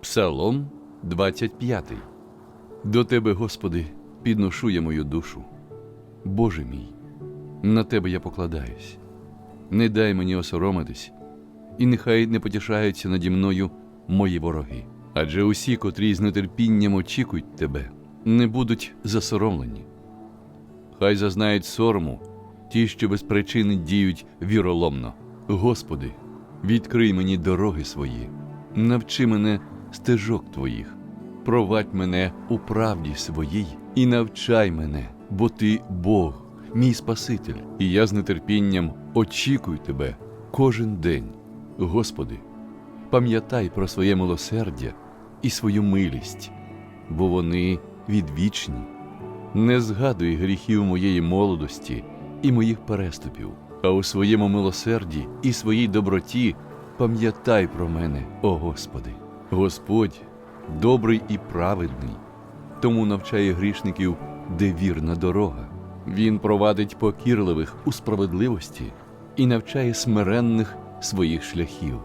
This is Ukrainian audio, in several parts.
Псалом 25. До Тебе, Господи, підношу я мою душу. Боже мій, на Тебе я покладаюсь. Не дай мені осоромитись, і нехай не потішаються наді мною мої вороги. Адже усі, котрі з нетерпінням очікують Тебе, не будуть засоромлені. Хай зазнають сорому ті, що без причини діють віроломно. Господи, відкрий мені дороги свої, навчи мене стежок Твоїх, провадь мене у правді своїй і навчай мене, бо Ти Бог, мій Спаситель, і я з нетерпінням очікую Тебе кожен день. Господи, пам'ятай про своє милосердя і свою милість, бо вони відвічні. Не згадуй гріхів моєї молодості і моїх переступів, а у своєму милосерді і своїй доброті пам'ятай про мене, о Господи. Господь добрий і праведний, тому навчає грішників, де вірна дорога. Він провадить покірливих у справедливості і навчає смиренних своїх шляхів.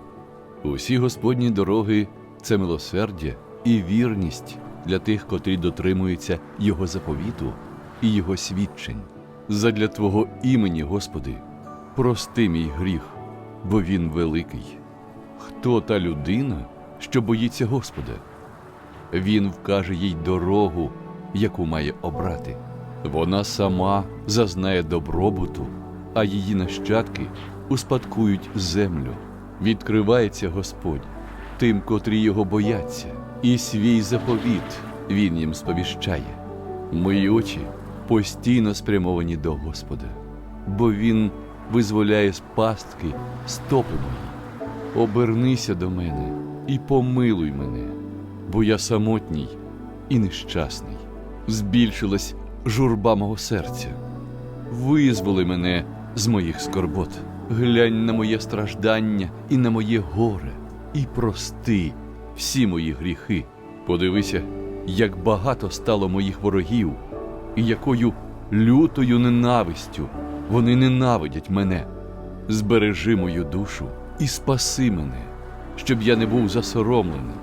Усі Господні дороги це милосердя і вірність для тих, котрі дотримуються Його заповіту і Його свідчень. Задля Твого імені, Господи, прости мій гріх, бо він великий. Хто та людина, що боїться Господа? Він вкаже їй дорогу, яку має обрати. Вона сама зазнає добробуту, а її нащадки успадкують землю. Відкривається Господь тим, котрі його бояться, і свій заповіт він їм сповіщає. Мої очі постійно спрямовані до Господа, бо Він визволяє з пастки стопи мої. Обернися до мене і помилуй мене, бо я самотній і нещасний. Збільшилась журба мого серця. Визволи мене з моїх скорбот. Глянь на моє страждання і на моє горе, і прости всі мої гріхи. Подивися, як багато стало моїх ворогів, і якою лютою ненавистю вони ненавидять мене. Збережи мою душу і спаси мене, щоб я не був засоромлений,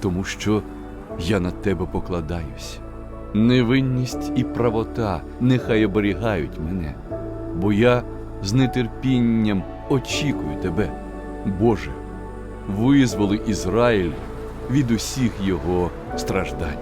тому що я на тебе покладаюсь. Невинність і правота нехай оберігають мене, бо я з нетерпінням очікую тебе, Боже, визволи Ізраїль від усіх його страждань.